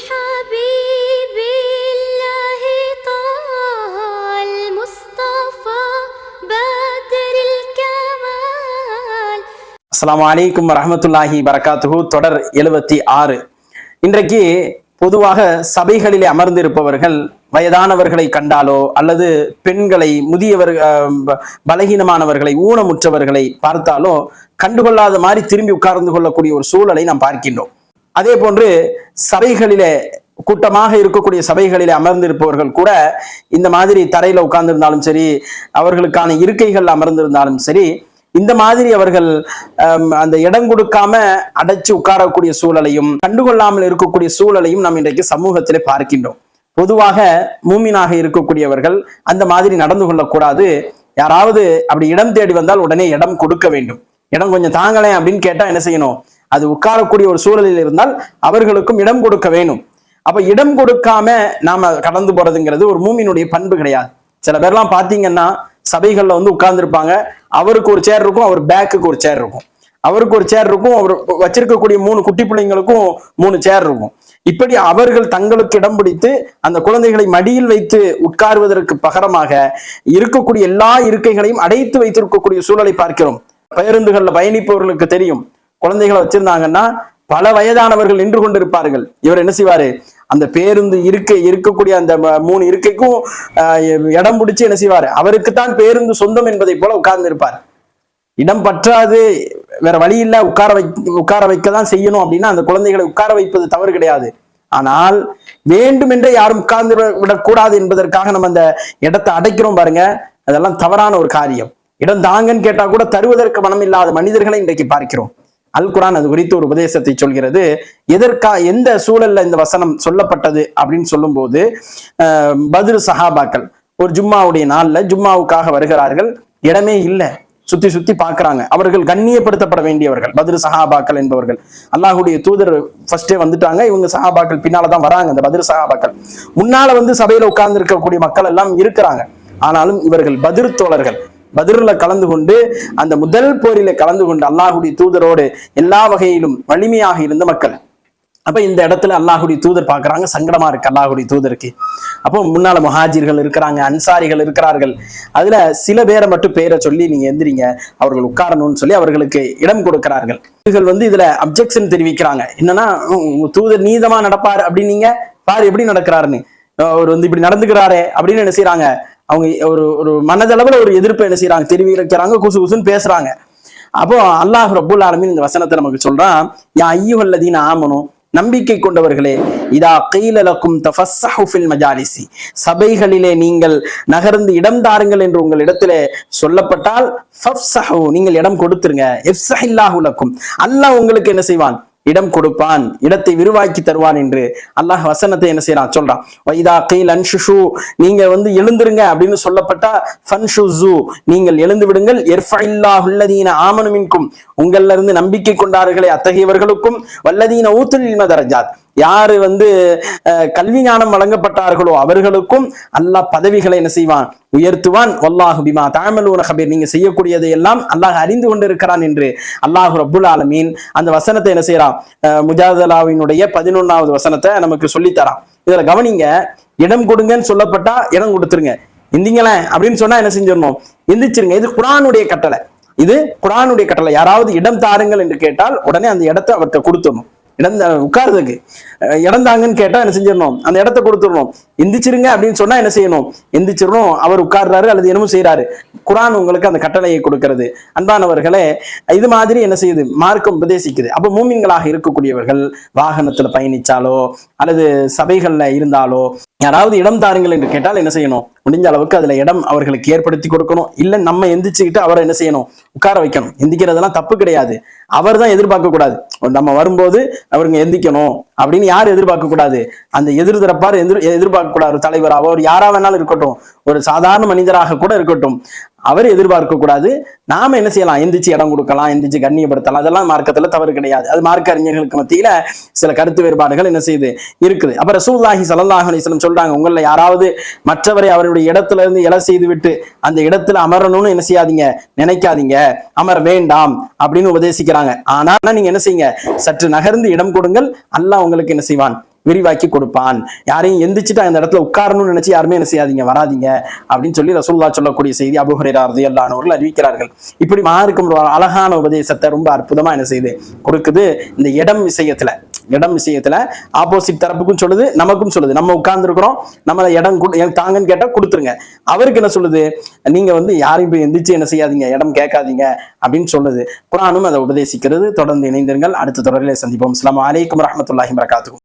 بحبيب الله طه المصطفى بدر الكمال அஸ்ஸலாமு அலைக்கும் வரஹ்மத்துல்லாஹி வரகாத்துஹு தொடர் எழுபத்தி ஆறு இன்றைக்கு பொதுவாக சபைகளிலே அமர்ந்திருப்பவர்கள் வயதானவர்களை கண்டாலோ அல்லது பெண்களை முதியவர் அஹ், ப- பலகீனமானவர்களை ஊனமுற்றவர்களை பார்த்தாலோ கண்டுகொள்ளாத மாதிரி திரும்பி உட்கார்ந்து கொள்ளக்கூடிய ஒரு சூழலை நாம் பார்க்கின்றோம் அதே போன்று சபைகளிலே கூட்டமாக இருக்கக்கூடிய சபைகளிலே அமர்ந்திருப்பவர்கள் கூட இந்த மாதிரி தரையில உட்கார்ந்திருந்தாலும் சரி அவர்களுக்கான இருக்கைகள் அமர்ந்திருந்தாலும் சரி இந்த மாதிரி அவர்கள் அந்த இடம் கொடுக்காம அடைச்சு உட்காரக்கூடிய சூழலையும் கண்டுகொள்ளாமல் இருக்கக்கூடிய சூழலையும் நாம் இன்றைக்கு சமூகத்திலே பார்க்கின்றோம். பொதுவாக மூமினாக இருக்கக்கூடியவர்கள் அந்த மாதிரி நடந்து கொள்ளக்கூடாது. யாராவது அப்படி இடம் தேடி வந்தால் உடனே இடம் கொடுக்க வேண்டும். இடம் கொஞ்சம் தாங்களேன் அப்படின்னு கேட்டா என்ன செய்யணும்? அது உட்காரக்கூடிய ஒரு சூழலில் இருந்தால் அவர்களுக்கும் இடம் கொடுக்க வேணும் அப்ப இடம் கொடுக்காம நாம கடந்து போறதுங்கிறது ஒரு மூமினுடைய பண்பு கிடையாது. சில பேர்லாம் பாத்தீங்கன்னா சபைகள்ல வந்து உட்கார்ந்துருப்பாங்க. அவருக்கு ஒரு சேர் இருக்கும் அவர் பேக்குக்கு ஒரு சேர் இருக்கும். அவருக்கு ஒரு சேர் இருக்கும் அவர் வச்சிருக்கக்கூடிய மூணு குட்டி பிள்ளைங்களுக்கும் மூணு சேர் இருக்கும். இப்படி அவர்கள் தங்களுக்கு இடம் பிடித்து அந்த குழந்தைகளை மடியில் வைத்து உட்காருவதற்கு பகரமாக இருக்கக்கூடிய எல்லா இருக்கைகளையும் அடைத்து வைத்திருக்கக்கூடிய சூழலை பார்க்கிறோம். பேருந்துகள்ல பயணிப்பவர்களுக்கு தெரியும். குழந்தைகளை வச்சிருந்தாங்கன்னா பல வயதானவர்கள் நின்று கொண்டிருப்பார்கள். இவர் என்ன செய்வாரு? அந்த பேருந்து இருக்கை இருக்கக்கூடிய அந்த மூணு இருக்கைக்கும் இடம் பிடிச்சி என்ன செய்வாரு? அவருக்குத்தான் பேருந்து சொந்தம் என்பதை போல உட்கார்ந்து இருப்பார் இடம் பற்றாது வேற வழி இல்ல உட்கார வை உட்கார வைக்க தான் செய்யணும் அப்படின்னா அந்த குழந்தைகளை உட்கார வைப்பது தவறு கிடையாது. ஆனால் வேண்டுமென்றே யாரும் உட்கார்ந்து விட- விடக்கூடாது என்பதற்காக நம்ம அந்த இடத்தை அடைக்கிறோம் பாருங்க. அதெல்லாம் தவறான ஒரு காரியம். இடம் தாங்கன்னு கேட்டா கூட தருவதற்கு மனம் இல்லாத மனிதர்களை இன்றைக்கு பார்க்கிறோம். அல் குரான் அது குறித்து ஒரு உபதேசத்தை சொல்கிறது. எதற்கா எந்த சூழல்ல இந்த வசனம் சொல்லப்பட்டது அப்படின்னு சொல்லும்போது அஹ், பத்ரு சஹாபாக்கள் ஒரு ஜும்மாவுடைய நாள்ல ஜும்மாவுக்காக வருகிறார்கள். இடமே இல்லை. சுத்தி சுத்தி பார்க்கறாங்க அவர்கள் கண்ணியப்படுத்தப்பட வேண்டியவர்கள் பதில் சஹாபாக்கள் என்பவர்கள். அல்லாஹ்வுடைய தூதர் ஃபர்ஸ்டே வந்துட்டாங்க. இவங்க சஹாபாக்கள் பின்னாலதான் வராங்க அந்த பதில் சஹாபாக்கள். முன்னால வந்து சபையில உட்கார்ந்து இருக்கக்கூடிய மக்கள் எல்லாம் இருக்கிறாங்க. ஆனாலும் இவர்கள் பதிர் தோழர்கள். பதிரில் கலந்து கொண்டு அந்த முதல் போரில கலந்து கொண்டு அல்லாஹுடைய தூதரோடு எல்லா வகையிலும் வலிமையாக இருந்த மக்கள். அப்ப இந்த இடத்துல அல்லாஹுடைய தூதர் பாக்குறாங்க சங்கடமா இருக்கு அல்லாஹுடைய தூதருக்கு. அப்போ முன்னால முஹாஜிர்கள் இருக்கிறாங்க அன்சாரிகள் இருக்கிறார்கள். அதுல சில பேரை மட்டும் பேரை சொல்லி நீங்க எந்திரிங்க அவர்கள் உட்காரணும்னு சொல்லி அவர்களுக்கு இடம் கொடுக்கிறார்கள். இவர்கள் வந்து இதுல அப்ஜெக்ஷன் தெரிவிக்கிறாங்க. என்னன்னா உம், தூதர் நீதமா நடப்பார் அப்படின்னீங்க. பாரு எப்படி நடக்கிறாருன்னு. அவர் வந்து இப்படி நடந்துக்கிறாரே அப்படின்னு என்ன செய்யறாங்க அவங்க ஒரு ஒரு மனதளவில் ஒரு எதிர்ப்பை என்ன செய்யறாங்க தெரிவிக்கிறாங்க குசு குசுன்னு பேசுறாங்க. அப்போ அல்லாஹ் ரபுல் ஆலமின் இந்த வசனத்தை நமக்கு சொல்றான் யா ஐயுஹல்லதீன ஆமனும் நம்பிக்கை கொண்டவர்களே இதா கைலலக்கும் தஃபஸ்ஸஹு மஜாலிசி. சபைகளிலே நீங்கள் நகர்ந்து இடம் தாருங்கள் என்று உங்கள் இடத்திலே சொல்லப்பட்டால் ஃபஃப்ஸஹு நீங்கள் இடம் கொடுத்துருங்க. எஃப்ஸஹில்லாஹுலக்கும் அல்லாஹ் உங்களுக்கு என்ன செய்வான்? இடம் கொடுப்பான் இடத்தை விரிவாக்கி தருவான் என்று அல்லாஹ் வசனத்தை என்ன செய்யறான் சொல்றான். வைதா கைல் அன்ஷுஷு நீங்க வந்து எழுந்துருங்க அப்படின்னு சொல்லப்பட்டா ஃபன்ஷுசு நீங்கள் எழுந்து விடுங்கள். எர்ஃபைல்லாஹுல்லதீன உள்ளதீன ஆமனுமின்கும் உங்கள்ல இருந்து நம்பிக்கை கொண்டார்களே அத்தகையவர்களுக்கும். வல்லதீன ஊத்துல் இல்ம தரஜாத். யாரு வந்து அஹ், கல்வி ஞானம் வழங்கப்பட்டார்களோ அவர்களுக்கும் அல்லாஹ் பதவிகளை என்ன செய்வான் உயர்த்துவான். வல்லாஹு பிமா தாமலூன கபீர். நீங்க செய்யக்கூடியதை எல்லாம் அல்லாஹ் அறிந்து கொண்டிருக்கிறான் என்று அல்லாஹு ரபுல் ஆலமீன் அந்த வசனத்தை என்ன செய்யறான் அஹ், முஜாதலாவினுடைய பதினொன்னாவது வசனத்தை நமக்கு சொல்லித்தரான். இதுல கவனிங்க இடம் கொடுங்கன்னு சொல்லப்பட்டா இடம் கொடுத்துருங்க. எந்திங்களேன் அப்படின்னு சொன்னா என்ன செஞ்சிடணும்? எந்திரிச்சிருங்க. இது குரானுடைய கட்டளை. இது குரானுடைய கட்டளை. யாராவது இடம் தாருங்கள் என்று கேட்டால் உடனே அந்த இடத்தை அவர்கிட்ட கொடுத்துடணும். இடம் தா- உட்கார்றதுக்கு. அஹ் கேட்டா என்ன செஞ்சிடணும்? அந்த இடத்த கொடுத்துடணும். எந்திரிச்சிருங்க அப்படின்னு சொன்னா என்ன செய்யணும்? எந்திரிச்சிடணும். அவர் உட்கார்றாரு அல்லது என்னமோ செய்யறாரு குரான் உங்களுக்கு அந்த கட்டளையை கொடுக்கிறது. அன்பானவர்களே இது மாதிரி என்ன செய்யுது? மார்க்கம் உபதேசிக்குது. அப்ப மூமின்களாக இருக்கக்கூடியவர்கள் வாகனத்துல பயணிச்சாலோ அல்லது சபைகள்ல இருந்தாலோ யாராவது இடம் தாருங்கள் என்று கேட்டால் என்ன செய்யணும்? முடிஞ்ச அளவுக்கு அதுல இடம் அவர்களுக்கு ஏற்படுத்தி கொடுக்கணும். இல்ல நம்ம எந்திரிச்சுக்கிட்டு அவரை என்ன செய்யணும்? உட்கார வைக்கணும். எந்திக்கிறதெல்லாம் தப்பு கிடையாது. அவர் தான் எதிர்பார்க்க கூடாது. நம்ம வரும்போது அவருங்க எந்திக்கணும் அப்படின்னு யார் எதிர்பார்க்க கூடாது? அந்த எதிர் தரப்பார் எதிர் எதிர்பார்க்க கூடாது. தலைவர் அவர் யாரா வேணாலும் இருக்கட்டும். ஒரு சாதாரண மனிதராக கூட இருக்கட்டும். அவர் எதிர்பார்க்க கூடாது நாம என்ன செய்யலாம்? எந்திரிச்சு இடம் கொடுக்கலாம் எந்திரிச்சு கண்ணியப்படுத்தலாம். அதெல்லாம் மார்க்கத்துல தவறு கிடையாது. அது மார்க்க அறிஞர்களுக்கு மத்தியில சில கருத்து வேறுபாடுகள் என்ன செய்யுது இருக்குது. அப்ப ரசூல்லாஹி ஸல்லல்லாஹு சொல்றாங்க உங்கள யாராவது மற்றவரை அவருடைய இடத்துல இருந்து இலை செய்து விட்டு அந்த இடத்துல அமரணும்னு என்ன செய்யாதீங்க? நினைக்காதீங்க. அமர வேண்டாம். அப்படின்னு உபதேசிக்கிறாங்க. ஆனா நீங்க என்ன செய்யுங்க? சற்று நகர்ந்து இடம் கொடுங்கள். அல்லாஹ் உங்களுக்கு என்ன செய்வான்? விரிவாக்கி கொடுப்பான். யாரையும் எந்திரிச்சிட்டு அந்த இடத்துல உட்காரணும்னு நினைச்சு யாருமே என்ன செய்யாதீங்க வராதீங்க அப்படின்னு சொல்லி ரசூல்லா சொல்லக்கூடிய செய்தி அபுஹரேரா எல்லானவர்கள் அறிவிக்கிறார்கள். இப்படி மாறுக்கும் அழகான உபதேசத்தை ரொம்ப அற்புதமா என்ன செய்யுது கொடுக்குது. இந்த இடம் விஷயத்துல இடம் விஷயத்துல ஆப்போசிட் தரப்புக்கும் சொல்லுது நமக்கும் சொல்லுது. நம்ம உட்கார்ந்துருக்கிறோம் நம்மளை இடம் தாங்கன்னு கேட்டா கொடுத்துருங்க. அவருக்கு என்ன சொல்லுது? நீங்க வந்து யாரையும் போய் எந்திரிச்சு என்ன செய்யாதீங்க இடம் கேட்காதீங்க அப்படின்னு சொல்லுது. குரானும் அதை உபதேசிக்கிறது. தொடர்ந்து இணைந்திருங்கள். அடுத்த தொடரிலே சந்திப்போம். அஸ்லாம் அலைக்கும் வரஹ்மத்துல்லாஹி வரகாத்துஹு